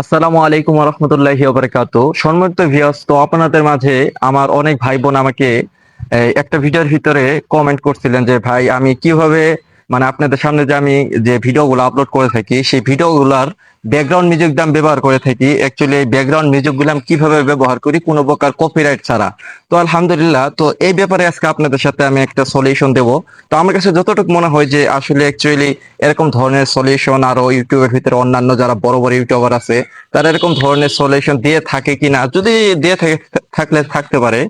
আসসালামু আলাইকুম রহমতুল্লাহি ওবরাকাত। সম্মানিত ভিয়াস তো আপনাদের মাঝে আমার অনেক ভাই বোন আমাকে একটা ভিডিওর ভিতরে কমেন্ট করছিলেন যে, ভাই, আমি কীভাবে মানে আপনাদের সামনে যে আমি যে ভিডিওগুলো আপলোড করে থাকি, সেই ভিডিওগুলোর ব্যাকগ্রাউন্ড মিউজিক দাম ব্যবহার করে থাকি। অ্যাকচুয়ালি এই ব্যাকগ্রাউন্ড মিউজিকগুলো আমি কীভাবে ব্যবহার করি, কোনো প্রকার কপিরাইট ছাড়া। তো আলহামদুলিল্লাহ, তো এই ব্যাপারে আজকে আপনাদের সাথে আমি একটা সলিউশন দেব। তো আমার কাছে যতটুকু মনে হয় যে, আসলে অ্যাকচুয়ালি এরকম ধরনের সলিউশন আরও ইউটিউবের ভিতরে অন্যান্য যারা বড় বড় ইউটিউবার আছে, তারা এরকম ধরনের সলিউশন দিয়ে থাকে কিনা, যদি দিয়ে থাকে, থাকলে থাকতে পারে।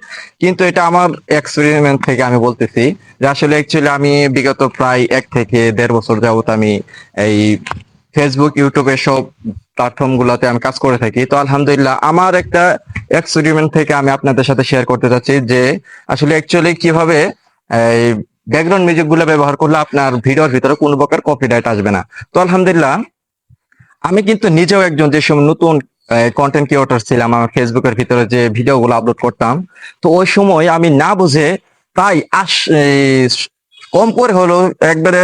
কিন্তু এটা আমার এক্সপেরিমেন্ট থেকে আমি বলতেছি যে, আসলে অ্যাকচুয়ালি আমি বিগত প্রায় এক থেকে দেড় বছর যাবত আমি এই ফেসবুক ইউটিউব এসব প্ল্যাটফর্ম গুলোতে আমি কাজ করে থাকি। তো আলহামদুলিল্লাহ আমার একটা এক্সপেরিমেন্ট থেকে আমি আপনাদের সাথে শেয়ার করতে চাচ্ছি যে আসলে অ্যাকচুয়ালি কীভাবে এই ব্যাকগ্রাউন্ড মিউজিকগুলো ব্যবহার করলে আপনার ভিডিওর ভিতরে কোনো প্রকার কপিরাইট আসবে না। তো আলহামদুলিল্লাহ আমি কিন্তু নিজেও একজন যে সময় নতুন কন্টেন্ট ক্রিয়েটর ছিলাম আমার ফেসবুকের ভিতরে যে ভিডিওগুলো আপলোড করতাম তো ওই সময় আমি না বুঝে তাই এই, কম করে হলো একবারে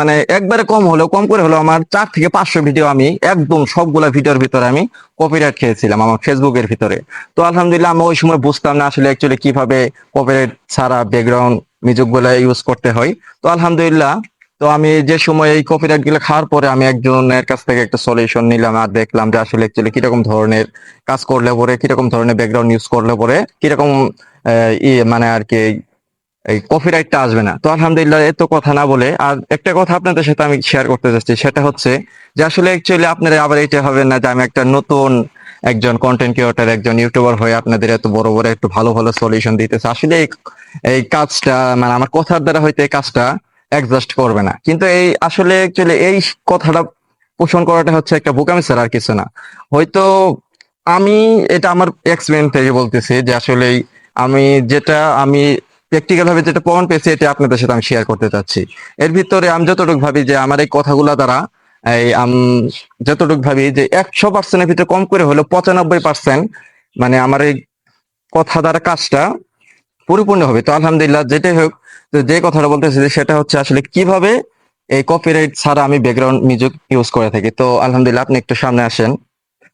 মানে একবারে কম হলেও কম করে হলেও আমার চার থেকে পাঁচশো ভিডিও আমি একদম সবগুলা ভিডিওর ভিতরে আমি কপিরাইট খেয়েছিলাম আমার ফেসবুকের ভিতরে। তো আলহামদুলিল্লাহ আমি ওই সময় বুঝতাম না আসলে অ্যাকচুয়ালি কীভাবে কপিরাইট ছাড়া ব্যাকগ্রাউন্ড মিউজিকগুলা ইউজ করতে হয়। তো আলহামদুলিল্লাহ তো আমি যে সময় এই কপিরাইটগুলো খাওয়ার পরে আমি একজনের কাছ থেকে একটা সলিউশন নিলাম আর দেখলাম যে আসলে অ্যাকচুয়ালি কীরকম ধরনের কাজ করলে পরে কীরকম ধরনের ব্যাকগ্রাউন্ড ইউজ করলে পরে কীরকম আহ, ই মানে আর কি এই কপিরাইটটা আসবে না। তো আলহামদুলিল্লাহ এত কথা না বলে, আর একটা কথা আপনাদের সাথে আমি শেয়ার করতে চাচ্ছি, সেটা হচ্ছে যে আসলে অ্যাকচুয়ালি আপনারা আবার এটা হবে না যে আমি একটা নতুন একজন কন্টেন্ট ক্রিয়েটর একজন ইউটিউবার হয়ে আপনাদের এত বড় বড় একটু ভালো ভালো সলিউশন দিতেছে। আসলে এই কাজটা মানে আমার কথার দ্বারা হয়তো এই কাজটা অ্যাডজাস্ট করবে না। কিন্তু এই আসলে অ্যাকচুয়ালি এই কথাটা পোষণ করাটা হচ্ছে একটা বোকামি স্যার আর কিছু না। হয়তো আমি, এটা আমার এক্সপিরিয়েন্স থেকে বলতেছি যে আসলে আমি যেটা আমি প্র্যাকটিক্যাল ভাবে যেটা প্রমাণ পেয়েছি, এটা আপনাদের সাথে আমি শেয়ার করতে চাচ্ছি। এর ভিতরে আমি যতটুকু ভাবি যে আমার এই কথাগুলা দ্বারা, এই যতটুকু ভাবি যে একশো পার্সেন্টের ভিতরে কম করে হলো পঁচানব্বই পার্সেন্ট মানে আমার এই কথা দ্বারা কাজটা পরিপূর্ণ হবে। তো আলহামদুলিল্লাহ যেটাই হোক, তো যে কথাটা বলতেছি সেটা হচ্ছে আসলে কীভাবে এই কপিরাইট ছাড়া আমি ব্যাকগ্রাউন্ড মিউজিক ইউজ করে থাকি। তো আলহামদুলিল্লাহ আপনি একটু সামনে আসেন।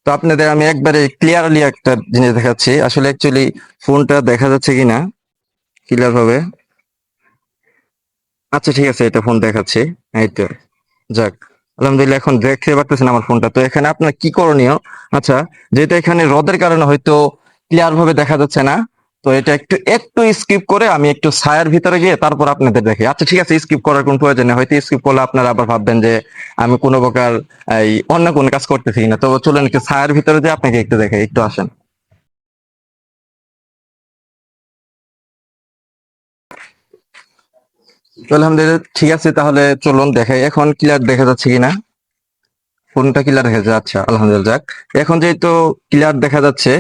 তো আপনাদের আমি একবারে ক্লিয়ারলি একটা জিনিস দেখাচ্ছি। আসলে অ্যাকচুয়ালি ফোনটা দেখা যাচ্ছে কিনা? ক্লিয়ার ভাবে আচ্ছা ঠিক আছে, এটা ফোন দেখাচ্ছি। এই তো, যাক, আলহামদুলিল্লাহ, এখন দেখতে পারতেছেন আমার ফোনটা তো এখানে আপনার কি করণীয়? আচ্ছা যেহেতু এখানে রোদের কারণে হয়তো ক্লিয়ার ভাবে দেখা যাচ্ছে না, তো এটা একটু একটু স্কিপ করে আমি একটু ছায়ার ভিতরে গিয়ে তারপর আপনাদের দেখি। আচ্ছা ঠিক আছে স্কিপ করার কোনো প্রয়োজন নেই। হয়তো স্কিপ করলে আপনারা আবার ভাববেন যে আমি কোনো প্রকার, এই, অন্য কোনো কাজ করতেছি না তো চলুন একটু ছায়ার ভিতরে যে আপনাকে একটু দেখে, একটু আসেন। আলহামদুলিল্লাহ, ঠিক আছে, তাহলে চলুন দেখাই। এখন ক্লিয়ার দেখা যাচ্ছে কিনা? ফোনটা ক্লিয়ার দেখা যাচ্ছে আচ্ছা আলহামদুলিল্লাহ, যাক। এখন যেহেতু ক্লিয়ার দেখা যাচ্ছে,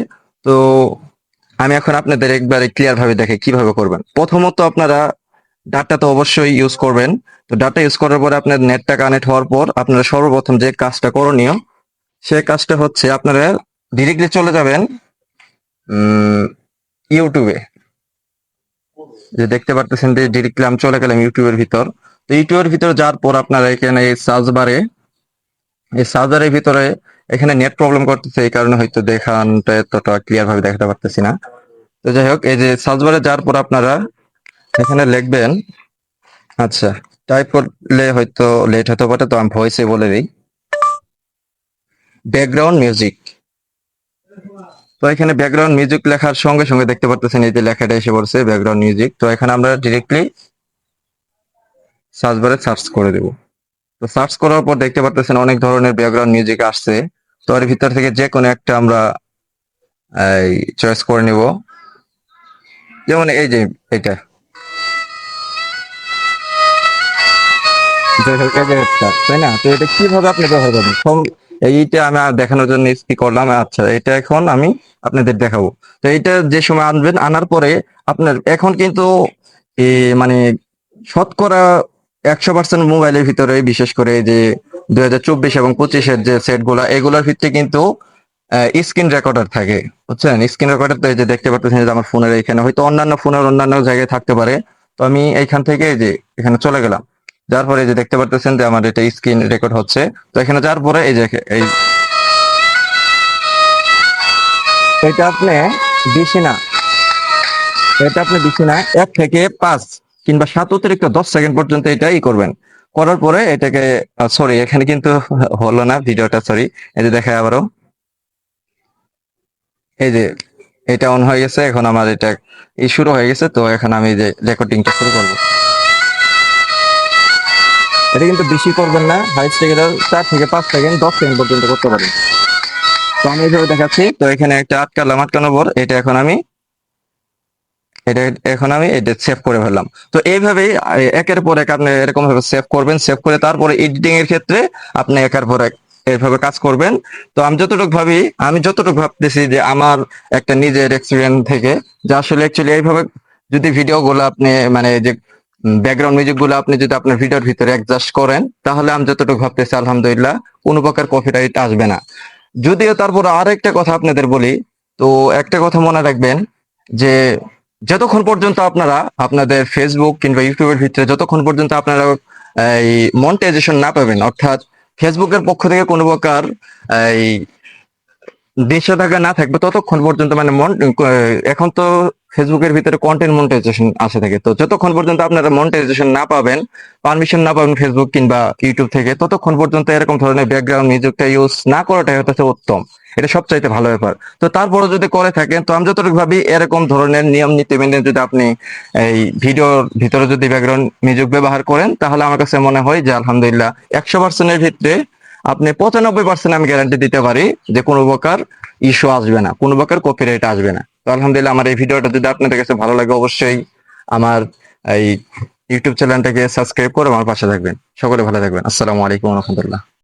তো আমি এখন আপনাদের একবারে ক্লিয়ার ভাবে দেখে কীভাবে করবেন। প্রথমত আপনারা ডাটা তো অবশ্যই ইউজ করবেন। তো ডাটা ইউজ করার পরে আপনার নেটটা কানেক্ট হওয়ার পর আপনারা সর্বপ্রথম যে কাজটা করণীয়, সে কাজটা হচ্ছে আপনারা ডিরেক্টলি চলে যাবেন ইউটিউবে যে দেখতে পারতেছেন যে ডিরেক্টলি আমি চলে গেলাম ইউটিউবের ভিতর। তো ইউটিউবের ভিতরে যাওয়ার পর আপনারা এখানে এই সার্চ বারে এই সার্চ বারের ভিতরে এখানে নেট প্রবলেম করতেছে, এই কারণে হয়তো দেখানটা এতটা ক্লিয়ার ভাবে দেখাতে পারতেছি না। তো যাই হোক, এই যে সার্চ বারে যাওয়ার পর আপনারা এখানে লিখবেন আচ্ছা টাইপ করলে হয়তো লেট হতে পারে, তো আমি ভয়েসে বলে দিই। ব্যাকগ্রাউন্ড মিউজিক তো এখানে ব্যাকগ্রাউন্ড মিউজিক লেখার সঙ্গে সঙ্গে দেখতে পারতেছেন এই যে লেখাটা এসে পড়ছে ব্যাকগ্রাউন্ড মিউজিক তো এখানে আমরা ডিরেক্টলি সার্চ বারে সার্চ করে দেব। তো সার্চ করার পর দেখতে পারতেছেন অনেক ধরনের ব্যাকগ্রাউন্ড মিউজিক আসছে। তো এর ভিতর থেকে যে কোনো একটা আমরা, এই চয়েস করে নিব। যেমন এই যে এটা। তাই না? তো এটা কীভাবে আপনি ব্যবহার করবেন? এইটা আমি দেখানোর জন্য কি করলাম? আচ্ছা এটা এখন আমি আপনাদের দেখাবো। তো এইটা যে সময় আনবেন, আনার পরে আপনার এখন কিন্তু মানে শতকরা একশো পার্সেন্ট মোবাইলের ভিতরে, বিশেষ করে যে দুই হাজার চব্বিশ এবং পঁচিশের যে সেটগুলা এগুলোর ভিতরে কিন্তু স্ক্রিন রেকর্ডার থাকে, বুঝছেন? স্ক্রিন রেকর্ডার তো এই যে দেখতে পাচ্ছেন যে আমার ফোনের এখানে হয়তো অন্যান্য ফোনের অন্যান্য জায়গায় থাকতে পারে। তো আমি এইখান থেকে যে এখানে চলে গেলাম। যার পরে যে দেখতে পারতেছেন যে আমার এটা স্ক্রিন রেকর্ড হচ্ছে। তো এখানে যার পরে এই যে এই এটা আপনি বেশি না। এটা আপনি বেশি না, এক থেকে পাঁচ কিংবা সাত অতিরিক্ত দশ সেকেন্ড পর্যন্ত এটা ই করবেন। করার পরে এটাকে সরি এখানে কিন্তু হলো না ভিডিওটা সরি এই যে দেখায় আবারও। এই যে এটা অন হয়ে গেছে, এখন আমার এটা ই শুরু হয়ে গেছে, তো এখন আমি যে রেকর্ডিংটা শুরু করব। এটা কিন্তু বেশি করবেন না হাইস্ট এটা চার থেকে পাঁচ সেকেন্ড, দশ সেকেন্ড পর্যন্ত করতে পারেন। তো আমি এইভাবে দেখাচ্ছি, তো এখানে একটা আটকালাম আটকানোর পর এটা এখন আমি, এটা এখন আমি এটা সেভ করে ফেললাম। তো এইভাবেই, একের পর এক আপনি এরকম ভাবে সেভ করবেন সেভ করে তারপরে এডিটিং এর ক্ষেত্রে আপনি একের পর এক এইভাবে কাজ করবেন। তো আমি যতটুকু ভাবি, আমি যতটুকু ভাবতেছি যে আমার একটা নিজের এক্সপিরিয়েন্স থেকে, যে আসলে অ্যাকচুয়ালি এইভাবে যদি ভিডিও গুলো আপনি মানে যে ব্যাকগ্রাউন্ড মিউজিকগুলো আপনি যদি আপনার ভিডিওর ভিতরে অ্যাডজাস্ট করেন, তাহলে আমি যতটুকু ভাবতেছি, আলহামদুলিল্লাহ, কোনো প্রকার কপিরাইট আসবে না। যদিও তারপর আর একটা কথা আপনাদের বলি, তো একটা কথা মনে রাখবেন, যে যতক্ষণ পর্যন্ত আপনারা আপনাদের ফেসবুক কিংবা ইউটিউবের ভিতরে যতক্ষণ পর্যন্ত আপনারা, এই মনিটাইজেশন না পাবেন, অর্থাৎ ফেসবুকের পক্ষ থেকে কোনো প্রকার, এই নিষেধাজ্ঞা না থাকবে, ততক্ষণ পর্যন্ত মানে মন এখন তো ফেসবুকের ভিতরে কন্টেন্ট মনিটাইজেশন আসে থাকে। তো যতক্ষণ পর্যন্ত আপনারা মনিটাইজেশন না পাবেন পারমিশন না পাবেন ফেসবুক কিংবা ইউটিউব থেকে, ততক্ষণ পর্যন্ত এরকম ধরনের ব্যাকগ্রাউন্ড মিউজিকটা ইউজ না করাটাই হচ্ছে উত্তম। এটা সবচাইতে ভালো ব্যাপার। তো তারপরে যদি করে থাকেন, তো আমি যতটুকু ভাবি এরকম ধরনের নিয়ম নীতি মেনে যদি আপনি এই ভিডিওর ভিতরে যদি ব্যাকগ্রাউন্ড মিউজিক ব্যবহার করেন, তাহলে আমার কাছে মনে হয় যে আলহামদুলিল্লাহ একশো পার্সেন্টের ভিতরে আপনি পঁচানব্বই পার্সেন্ট আমি গ্যারান্টি দিতে পারি যে কোনো প্রকার ইস্যু আসবে না, কোনো প্রকার কপিরাইট আসবে না। তো আলহামদুলিল্লাহ আমার এই ভিডিওটা যদি আপনাদের কাছে ভালো লাগে, অবশ্যই আমার এই ইউটিউব চ্যানেলটাকে সাবস্ক্রাইব করে আমার পাশে থাকবেন। সকলে ভালো থাকবেন। আসসালামু আলাইকুম রহমতুল্লাহ।